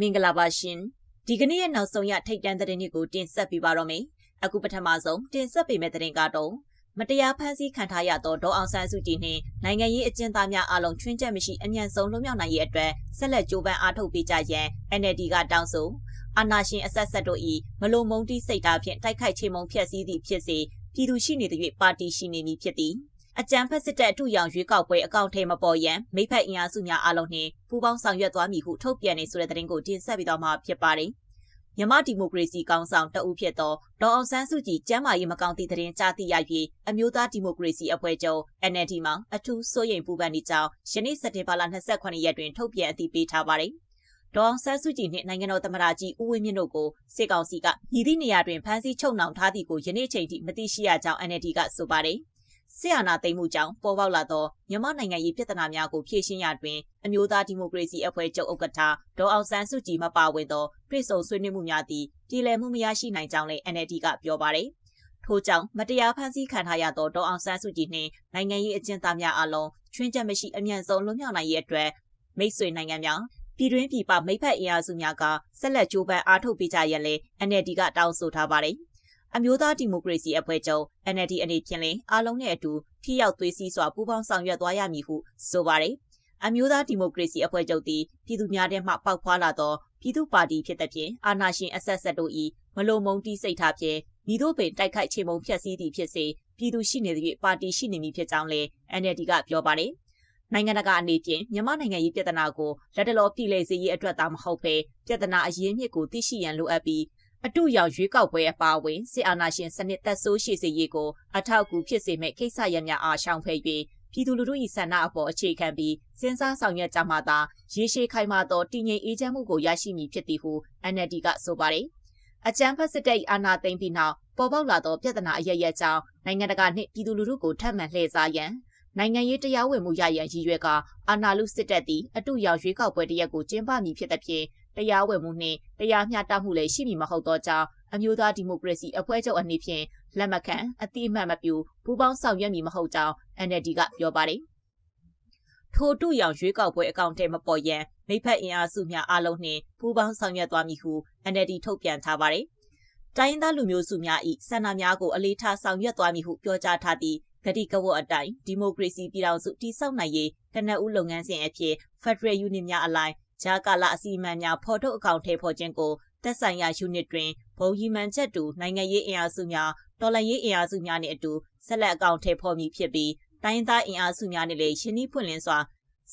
မင်္ဂလာပါရှင်ဒီကနေ့ရဲ့နောက်ဆုံးရထိတ်တန့်သတင်းတွေကိုတင်ဆက်ပေးပါတော့မယ်အခုပထမဆုံးတင်ဆက်ပေးမယ့်သတင်းကတော့မတရားဖမ်းဆီးခံထားရသောဒေါအောင်ဆန်းစုကြည်နှင့်နိုင်ငံရေးအကျဉ်းသားများအလုံးချွင်းချက်မရှိအမြန်ဆုံးလွတ်မြောက်နိုင်ရေးအတွက်ဆက်လက်ကြိုးပမ်းအားထုတ်ပေးကြရန် NLD ကတောင်းဆိုအာဏာရှင်အဆက်ဆက်တို့၏မလုံမုံတိစိတ်ဓာတ်ဖြင့်တိုက်ခိုက်ချေမှုန်းဖျက်ဆီးသည့်ဖြစ်စေပြည်သူရှိနေသည့်ပါတီရှိနေမည်ဖြစ်သည် အကြံဖက်စစ်တပ်အထူရောင်ရွေးကောက်ပွဲအကောင့်ထဲမပေါ်ရန်မိဖက်အင်အားစုများအလုံးနှင့်ပူးပေါင်းဆောင်ရွက်သွားမည်ဟုထုတ်ပြန်နေဆိုတဲ့သတင်းကိုတင်ဆက်ပေးသွားမှာဖြစ်ပါတယ်။မြန်မာဒီမိုကရေစီကောင်ဆောင်တအုပ်ဖြစ်သောဒေါ်အောင်ဆန်းစုကြည်ကျမ်းမာရေးမကောင်းသည့်သတင်းကြားသိရ၍အမျိုးသားဒီမိုကရေစီအဖွဲ့ချုပ် NLD မှအထူးစိုးရိမ်ပူပန်နေကြောင်းယနေ့စက်တင်ဘာလ28ရက်တွင်ထုတ်ပြန်အသိပေးထားပါတယ်။ဒေါအောင်ဆန်းစုကြည်နှင့်နိုင်ငံတော်သမ္မတကြီးဦးဝင်းမြင့်တို့ကိုစစ်ကောင်စီကညီသည့်နေရာတွင်ဖမ်းဆီးချုပ်နှောင်ထားသည့်ကိုယနေ့ချိန်ထိမသိရှိရကြောင်း NLD ကဆိုပါတယ်။ ဆီယနာသိမ်းမှုကြောင့်ပေါ်ပေါက်လာသောမြန်မာနိုင်ငံရေးပြည်ထနာများကိုဖြေရှင်းရတွင်အမျိုးသားဒီမိုကရေစီအဖွဲ့ချုပ်ဥက္ကဋ္ဌဒေါအောင်ဆန်းစုကြည်မပါဝင်သောပြည်စုံဆွေးနွေးမှုများသည့်ပြည်လည်မှုမရရှိနိုင်ကြောင်းလည်း NLD ကပြောပါတယ်။ထို့ကြောင့်မတရားဖန်ဆီးခံထားရသောဒေါအောင်ဆန်းစုကြည်နှင့်နိုင်ငံရေးအကျဉ်းသားများအလုံးချွင်းချက်မရှိအမြန်ဆုံးလွတ်မြောက်နိုင်ရေးအတွက်မိတ်ဆွေနိုင်ငံများပြည်တွင်းပြည်ပမိဖက်အင်အားစုများကဆက်လက်ကြိုးပမ်းအားထုတ်ပေးကြရန်လည်း NLD ကတောင်းဆိုထားပါတယ်။ အမျိုးသားဒီမိုကရေစီအဖွဲ့ချုပ် NLD အနေဖြင့်လည်းအားလုံးနဲ့အတူထိရောက်သွေးစည်းစွာပူးပေါင်းဆောင်ရွက်သွားရမည်ဟုဆိုပါတယ်။အမျိုးသားဒီမိုကရေစီအဖွဲ့ချုပ်သည်ပြည်သူများထဲမှပေါက်ဖွာလာသောပြည်သူပါတီဖြစ်တဲ့ဖြင့်အာဏာရှင်အဆက်ဆက်တို့၏မလုံမုံတီးစိတ်ထားဖြင့်မိတို့ပင်တိုက်ခိုက်ချေမှုန်းဖျက်ဆီးသည့်ဖြစ်စေပြည်သူရှိနေသည့်ပါတီရှိနေမည်ဖြစ်ကြောင်းလည်း NLD ကပြောပါတယ်။နိုင်ငံတကာအနေဖြင့်မြန်မာနိုင်ငံရေးပြည်ထနာကိုလက်တလောပြည်လေစေရေးအတွက်သာမဟုတ်ဘဲပြည်ထနာအရင်းမြစ်ကိုသိရှိရန်လိုအပ်ပြီး အတူရောက်ရွေးကောက်ပွဲအပါအဝင်စစ်အာဏာရှင်စနစ်သက်ဆိုးရှိစေရေးကိုအထောက်အကူဖြစ်စေမယ့်ကိစ္စရပ်များအားရှောင်ဖယ်၍ပြည်သူလူထု၏ဆန္ဒအပေါ်အခြေခံပြီးစဉ်းစားဆောင်ရွက်ကြမှသာရေရှည်ခိုင်မာသောတည်ငြိမ်အေးချမ်းမှုကိုရရှိမည်ဖြစ်သည်ဟု NLD ကဆိုပါတယ်။အကြံဖက်စစ်တပ်အာဏာသိမ်းပြီးနောက်ပေါ်ပေါက်လာသောပြဿနာအရရကြောင်းနိုင်ငံတကာနှင့်ပြည်သူလူထုကိုထပ်မံလှည့်စားရန်နိုင်ငံရေးတရားဝင်မှုရရန်ရည်ရွယ်ကအာဏာလုစစ်တပ်သည်အတူရောက်ရွေးကောက်ပွဲတရက်ကိုကျင်းပမည်ဖြစ်သဖြင့် တရားဝင်မှုနှင့်တရားမျှတမှုလည်းရှိမည်မဟုတ်သောကြောင့်အမျိုးသားဒီမိုကရေစီအဖွဲ့ချုပ်အနေဖြင့်လက်မခံအတိအမှတ်မပြုပူးပေါင်းဆောင်ရွက်မည်မဟုတ်ကြောင်း NLD ကပြောပါတယ်။ထို့တူရောင်ရွေးကောက်ပွဲအကောင့်ထဲမပေါ်ရန်မိဖက်အင်အားစုများအားလုံးနှင့်ပူးပေါင်းဆောင်ရွက်သွားမည်ဟု NLD ထုတ်ပြန်ထားပါတယ်။တိုင်းသားလူမျိုးစုများ၏ဆန္ဒများကိုအလေးထားဆောင်ရွက်သွားမည်ဟုပြောကြားထားသည့်ဂတိကဝတ်အတိုင်းဒီမိုကရေစီပြည်ထောင်စုတည်ဆောက်နိုင်ရေးကနအူးလုပ်ငန်းစဉ်အဖြစ် Federal Union များအလိုက် ဂျာကာလာအစီအမံများဖော်ထုတ်အကောင့်ထဲပေါ်ခြင်းကိုတက်ဆိုင်ရာယူနစ်တွင်ဘုံရီမှန်ချက်တူနိုင်ငံရေးအင်အားစုများတော်လှန်ရေးအင်အားစုများနှင့်အတူဆက်လက်အကောင့်ထဲပေါ်မည်ဖြစ်ပြီးတိုင်းသားအင်အားစုများနှင့်လည်းရှင်းနှီးဖွင့်လင်းစွာ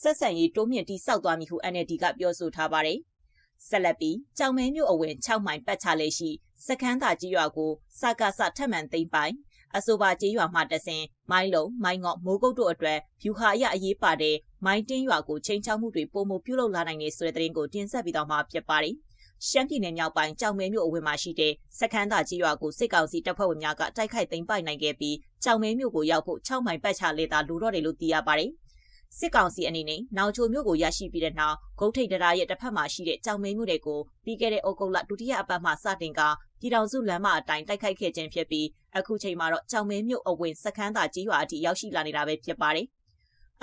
ဆက်ဆံရေးတိုးမြင့်တိစောက်သွားမည်ဟု NLD ကပြောဆိုထားပါတယ်။ဆက်လက်ပြီးကြောင်မဲမြို့အဝင်6မိုင်ပတ်ချလေရှိစကန်းသာကြီးရွာကိုစကားစထက်မှန်သိမ့်ပိုင်အဆိုပါကျေးရွာမှတဆင်မိုင်းလုံးမိုင်းငေါ့မိုးကုတ်တို့အတွက်ဖြူဟာအရအရေးပါတဲ့ မိုင်းတင်းရွာကိုချိန်ချောက်မှုတွေပုံမပြုလုပ်လာနိုင်နေဆိုတဲ့သတင်းကိုတင်ဆက်ပြီးတော့မှဖြစ်ပါတယ်။ရှမ်းပြည်နယ်မြောက်ပိုင်းကြောင်မဲမြို့အဝင်းမှာရှိတဲ့စခန်းသာကြီးရွာကိုစစ်ကောင်စီတပ်ဖွဲ့ဝင်များကတိုက်ခိုက်သိမ်းပိုက်နိုင်ခဲ့ပြီးကြောင်မဲမြို့ကိုရောက်ဖို့6မိုင်ပတ်ချလေတာလူတော့တယ်လို့သိရပါတယ်။စစ်ကောင်စီအနေနဲ့နောင်ချိုမြို့ကိုရရှိပြီးတဲ့နောက်ဂုတ်ထိတ်တရာရဲ့တစ်ဖက်မှာရှိတဲ့ကြောင်မဲမြို့တွေကိုပြီးခဲ့တဲ့ဩဂုတ်လဒုတိယအပတ်မှစတင်ကပြည်ထောင်စုလမ်းမအတိုင်းတိုက်ခိုက်ခဲ့ခြင်းဖြစ်ပြီးအခုချိန်မှာတော့ကြောင်မဲမြို့အဝင်စခန်းသာကြီးရွာအထိရောက်ရှိလာနေတာပဲဖြစ်ပါတယ်။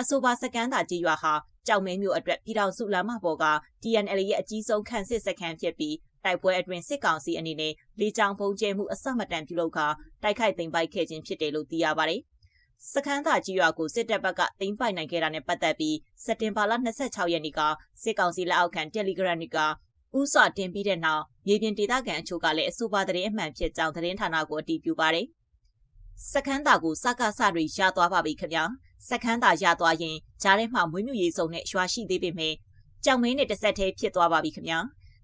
အဆိုပါစကန်သာကြီးရွာဟာကြောက်မဲမျိုးအတွက်ပြည်တော်စုလမ်းမပေါ်က TNL ရဲ့အကြီးဆုံးခန့်စစ်စခန်းဖြစ်ပြီးတိုက်ပွဲအတွင်းစစ်ကောင်စီအနေနဲ့လေကြောင်းပုံကျဲမှုအစမတန်ပြုလုပ်ခါတိုက်ခိုက်သိမ်းပိုက်ခဲ့ခြင်းဖြစ်တယ်လို့သိရပါတယ်။စခန်းသာကြီးရွာကိုစစ်တပ်ဘက်ကသိမ်းပိုက်နိုင်ခဲ့တာနဲ့ပတ်သက်ပြီးစက်တင်ဘာလ26ရက်နေ့ကစစ်ကောင်စီလက်အောက်ခံ Telegram ကဥစွာတင်ပြီးတဲ့နောက်မြေပြင်ဒေသခံအချို့ကလည်းအဆိုပါသတင်းအမှန်ဖြစ်ကြောင်းသတင်းဌာနကိုအတည်ပြုပါတယ်။စခန်းသာကိုစကားစတွေရသွားပါပြီခင်ဗျာ။ စက်ခန်းသာရသွားရင်ဂျားထဲမှာမွေးမြူရေးစုံနဲ့ရွာရှိသေးပေမဲ့ကြောင်မင်းနဲ့တစ်ဆက်တည်းဖြစ်သွားပါပြီခင်ဗျာ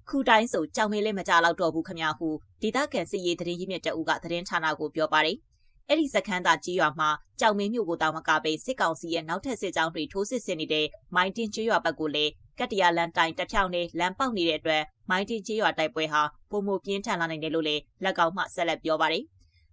ခုတိုင်းဆိုကြောင်မင်းလည်းမကြတော့တော့ဘူးခင်ဗျာဟုဒေတာကန်စစ်ရေးသတင်းရင်းမြစ်တအုပ်ကသတင်းဌာနကိုပြောပါတယ်အဲ့ဒီစခန်းသာကြီးရွာမှာကြောင်မင်းမြို့ကိုတောင်မကပဲစစ်ကောင်စီရဲ့နောက်ထပ်စစ်ကြောင်းတွေထိုးစစ်ဆင်နေတဲ့မိုင်းတင်ကျွရွာဘက်ကိုလည်းကတ္တရာလန်တိုင်တဖြောင်းနဲ့လမ်းပေါက်နေတဲ့အတွက်မိုင်းတင်ကျွရွာတိုက်ပွဲဟာပုံမပြင်းထန်လာနိုင်တယ်လို့လည်းလက်ကောက်မှဆက်လက်ပြောပါတယ်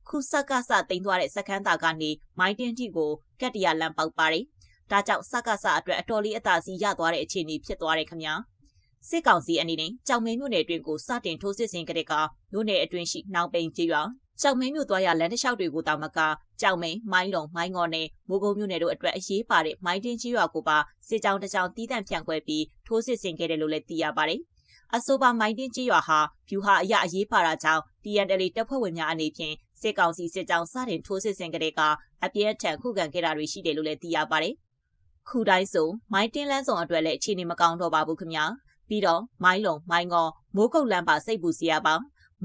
ခုစကစတိန်သွားတဲ့စခန်းသားကနေမိုင်းတင်တီကိုကက်တရလန်ပေါက်ပါတယ်။ဒါကြောင့်စကစအတွက်အတော်လေးအသာစီးရသွားတဲ့အခြေအနေဖြစ်သွားတယ်ခင်ဗျာ။စစ်ကောင်စီအနေနဲ့ကြောင်မင်းမြို့နယ်အတွင်းကိုစတင်ထိုးစစ်ဆင်ကြတဲ့ကမြို့နယ်အတွင်းရှိနောင်ပိန်ကျေးရွာကြောင်မင်းမြို့သွားရလမ်းတစ်လျှောက်တွေကိုတောင်မကကြောင်မင်းမိုင်းလုံမိုင်းငေါ်နဲ့မိုးကုံမြို့နယ်တို့အတွက်အရေးပါတဲ့မိုင်းတင်းကြီးရွာကိုပါစစ်ကြောင်းတစ်ကြောင်းတီးတန့်ဖြန့်ခွဲပြီးထိုးစစ်ဆင်ခဲ့တယ်လို့လည်းသိရပါတယ်။ အဆိုပါမိုင်းတင်းကြီးရွာဟာဖြူဟာအရအရေးပါတာကြောင့် TNL တပ်ဖွဲ့ဝင်များအနေဖြင့်စစ်ကောင်စီစစ်ကြောင်းစတင်ထိုးစစ်ဆင်ကြတဲ့ကအပြင်းထန်ခုခံခဲ့တာတွေရှိတယ်လို့လည်းသိရပါတယ်။ခုတိုင်းဆိုမိုင်းတင်းလန်းဆောင်အတွက်လည်းအခြေအနေမကောင်းတော့ပါဘူးခင်ဗျာ။ပြီးတော့မိုင်းလုံမိုင်းငေါမိုးကုတ်လမ်းပါစိတ်ပူစရာပါ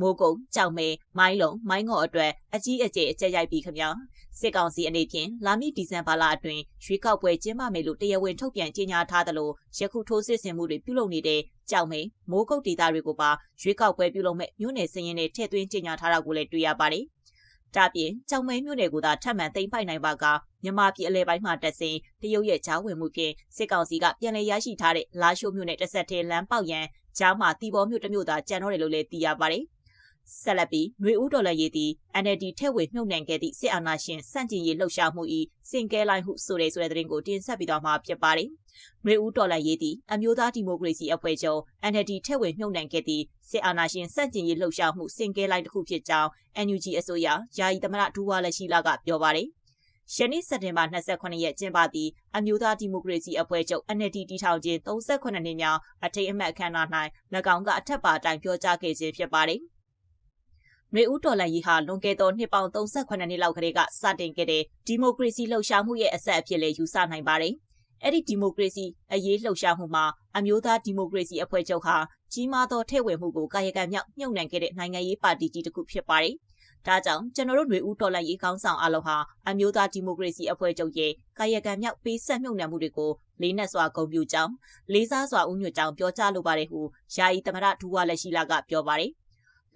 မိုးကုတ်ကြောက်မဲမိုင်းလုံမိုင်းငေါအတွက်အကြီးအကျယ်အကျက်ရိုက်ပြီးခင်ဗျာ စစ်ကောင်စီအနေဖြင့်လာမည့်ဒီဇင်ဘာလအတွင်းရွေးကောက်ပွဲကျင်းပမယ်လို့တရားဝင်ထုတ်ပြန်ကြေညာထားသလိုယခုထိုးစစ်ဆင်မှုတွေပြုလုပ်နေတဲ့ကြောက်မဲမိုးကုတ်ဒေသတွေကိုပါရွေးကောက်ပွဲပြုလုပ်မဲ့မြို့နယ်စည်ရင်တွေထည့်သွင်းကြေညာထားတာကိုလည်းတွေ့ရပါတယ်ဒါပြင်ကြောင်မဲမြို့နယ်ကသာထပ်မံသိမ်းပိုက်နိုင်ပါကမြန်မာပြည်အလဲပိုင်းမှာတက်စင်တရုတ်ရဲ့ကြားဝင်မှုဖြင့်စစ်ကောင်စီကပြန်လည်ရရှိထားတဲ့လာရှိုးမြို့နယ်တစ်ဆက်တည်းလမ်းပေါက်ရန်ကြားမှာတီဘောမြို့တစ်မြို့သာကျန်တော့တယ်လို့လည်းသိရပါတယ်။ ဆက်လက်ပြီးຫນွေဦးဒေါ်လာရေးသည် NLD ထက်ဝေမြုပ်နှံခဲ့သည့်စစ်အာဏာရှင်စန့်ကျင်ရေးလှုပ်ရှားမှု၏စင်ကဲလိုက်ဟုဆိုတဲ့ဆိုတဲ့သတင်းကိုတင်ဆက်ပြီးတော့မှာဖြစ်ပါတယ်။ຫນွေဦးဒေါ်လာရေးသည်အမျိုးသားဒီမိုကရေစီအဖွဲ့ချုပ် NLD ထက်ဝေမြုပ်နှံခဲ့သည့်စစ်အာဏာရှင်စန့်ကျင်ရေးလှုပ်ရှားမှုစင်ကဲလိုက်တစ်ခုဖြစ်ကြောင်း NUG အစိုးရယာယီသမရဒူဝါလက်ရှိလာကပြောပါတယ်။ယနေ့စက်တင်ဘာ28ရက်ကျင်းပသည့်အမျိုးသားဒီမိုကရေစီအဖွဲ့ချုပ် NLD တီထောင်ခြင်း38နှစ်မြောက်အထိတ်အမှတ်အခမ်းအနား၌၎င်းကအထက်ပါအတိုင်းပြောကြားခဲ့ခြင်းဖြစ်ပါတယ်။။ နှွေဦးတော်လှန်ရေးဟာလွန်ခဲ့သောနှစ်ပေါင်း38နှစ်လောက်ကလေးကစတင်ခဲ့တဲ့ဒီမိုကရေစီလှုပ်ရှားမှုရဲ့အဆက်အဖြစ်လည်းယူဆနိုင်ပါတယ်။အဲ့ဒီဒီမိုကရေစီအရေးလှုပ်ရှားမှုမှာအမျိုးသားဒီမိုကရေစီအဖွဲ့ချုပ်ဟာကြီးမားသောထဲ့ဝင်မှုကိုကာယကံမြောက်ညှို့နှံခဲ့တဲ့နိုင်ငံရေးပါတီကြီးတစ်ခုဖြစ်ပါတယ်။ဒါကြောင့်ကျွန်တော်တို့တွေဦးတော်လှန်ရေးကောင်းဆောင်အလုံးဟာအမျိုးသားဒီမိုကရေစီအဖွဲ့ချုပ်ရဲ့ကာယကံမြောက်ပေးဆက်မြုပ်နှံမှုတွေကိုလေးနက်စွာဂုဏ်ပြုကြောင်းလေးစားစွာဥညွတ်ကြောင်းပြောကြားလိုပါတယ်ဟုယာယီသမရဒူဝါလက်ရှိလာကပြောပါတယ်။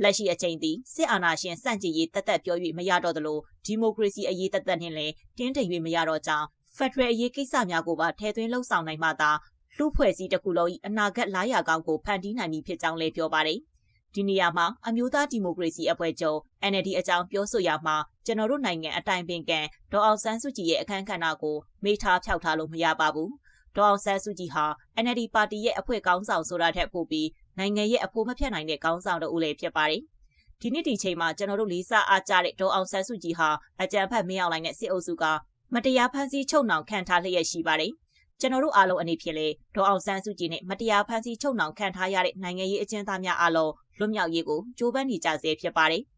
လက်ရှိအချိန်သည်စစ်အာဏာရှင်စန့်ကျင်ရေးတသက်ပြော၍မရတော့သလိုဒီမိုကရေစီအရေးတသက်နှင့်လည်းတင်းတိမ်၍မရတော့ကြောင်းဖက်ဒရယ်အရေးကိစ္စများကိုပါထည့်သွင်းလှုပ်ဆောင်နိုင်မှသာလူဖွဲ့စည်းတစ်ခုလုံး၏အနာဂတ်လားရာကောင်းကိုဖန်တီးနိုင်မည်ဖြစ်ကြောင်းလည်းပြောပါတယ်။ဒီနေရာမှာအမျိုးသားဒီမိုကရေစီအဖွဲ့ချုပ် NLD အကြောင်းပြောဆိုရမှာကျွန်တော်တို့နိုင်ငံအတိုင်းပင်ကဒေါ်အောင်ဆန်းစုကြည်ရဲ့အခမ်းကဏ္ဍကိုမေးထားဖျောက်ထားလို့မရပါဘူး။ဒေါ်အောင်ဆန်းစုကြည်ဟာ NLD ပါတီရဲ့အဖွဲ့ကောင်းဆောင်ဆိုတာထက်ပိုပြီး နိုင်ငံရဲ့အဖို့မဖြတ်နိုင်တဲ့ကောင်းဆောင်တို့ဦးလည်းဖြစ်ပါတယ်။ဒီနေ့ဒီချိန်မှာကျွန်တော်တို့လေးစားအားကြတဲ့ဒေါအောင်ဆန်းစုကြည်ဟာအကြံဖတ်မင်းအောင်လိုင်းနဲ့စစ်အုပ်စုကမတရားဖမ်းဆီးချုပ်နှောင်ခံထားလျက်ရှိပါတယ်။ကျွန်တော်တို့အားလုံးအနေဖြင့်လေဒေါအောင်ဆန်းစုကြည်နဲ့မတရားဖမ်းဆီးချုပ်နှောင်ခံထားရတဲ့နိုင်ငံရေးအကျဉ်းသားများအားလုံးလွတ်မြောက်ရေးကိုကြိုးပမ်းနေကြဆဲဖြစ်ပါတယ်။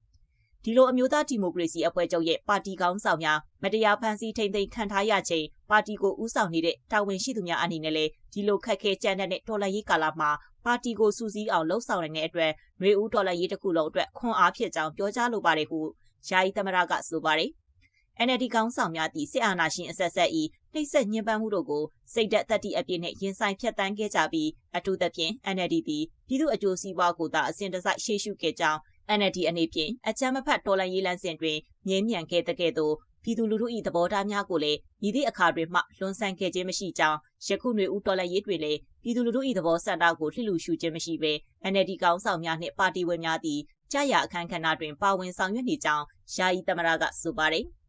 ဒီလိုအမျိုးသားဒီမိုကရေစီအဖွဲ့ချုပ်ရဲ့ပါတီကောင်းဆောင်များမတရားဖမ်းဆီးထိန်သိမ်းခံထားရချိန်ပါတီကိုဥဆောင်နေတဲ့တာဝန်ရှိသူများအနေနဲ့လည်းဒီလိုခက်ခဲကြမ်းတဲ့တော်လှန်ရေးကာလမှာပါတီကိုစူးစီးအောင်လှုံ့ဆော်နိုင်တဲ့အတွက်ຫນွေဦးတော်လှန်ရေးတစ်ခုလုံးအတွက်ခွန်အားဖြစ်ကြောင်းပြောကြားလိုပါတယ်ဟုယာယီသမရကဆိုပါတယ်။ NLD ကောင်းဆောင်များသည့်စစ်အာဏာရှင်အဆက်ဆက်၏နှိပ်စက်ညှဉ်းပန်းမှုတို့ကိုစိတ်သက်တတိအပြည့်နဲ့ရင်ဆိုင်ဖြတ်တန်းခဲ့ကြပြီးအထူးသဖြင့် NLD သည်ပြည်သူအကျိုးစီးပွားကိုသာအစဉ်တစိုက်ရှေ့ရှုခဲ့ကြောင်း NLD အနေဖြင့်အကြမ်းမဖက်တော်လှန်ရေးလမ်းစဉ်တွင်ငြင်းမြန်ခဲ့တဲ့ကဲ့သို့ပြည်သူလူထု၏သဘောထားများကိုလည်းဤသည့်အခါတွင်မှလွန်ဆန်ခဲ့ခြင်းမရှိကြောင်းယခုတွင်ဦးတော်လှန်ရေးတွင်လည်းပြည်သူလူထု၏သဘောဆန္ဒကိုလှစ်လူရှုခြင်းမရှိဘဲ NLD ကောင်းဆောင်များနှင့်ပါတီဝင်များသည်ကြာရအခမ်းကဏ္ဍတွင်ပါဝင်ဆောင်ရွက်နေကြောင်းယာယီသမရကဆိုပါတယ်။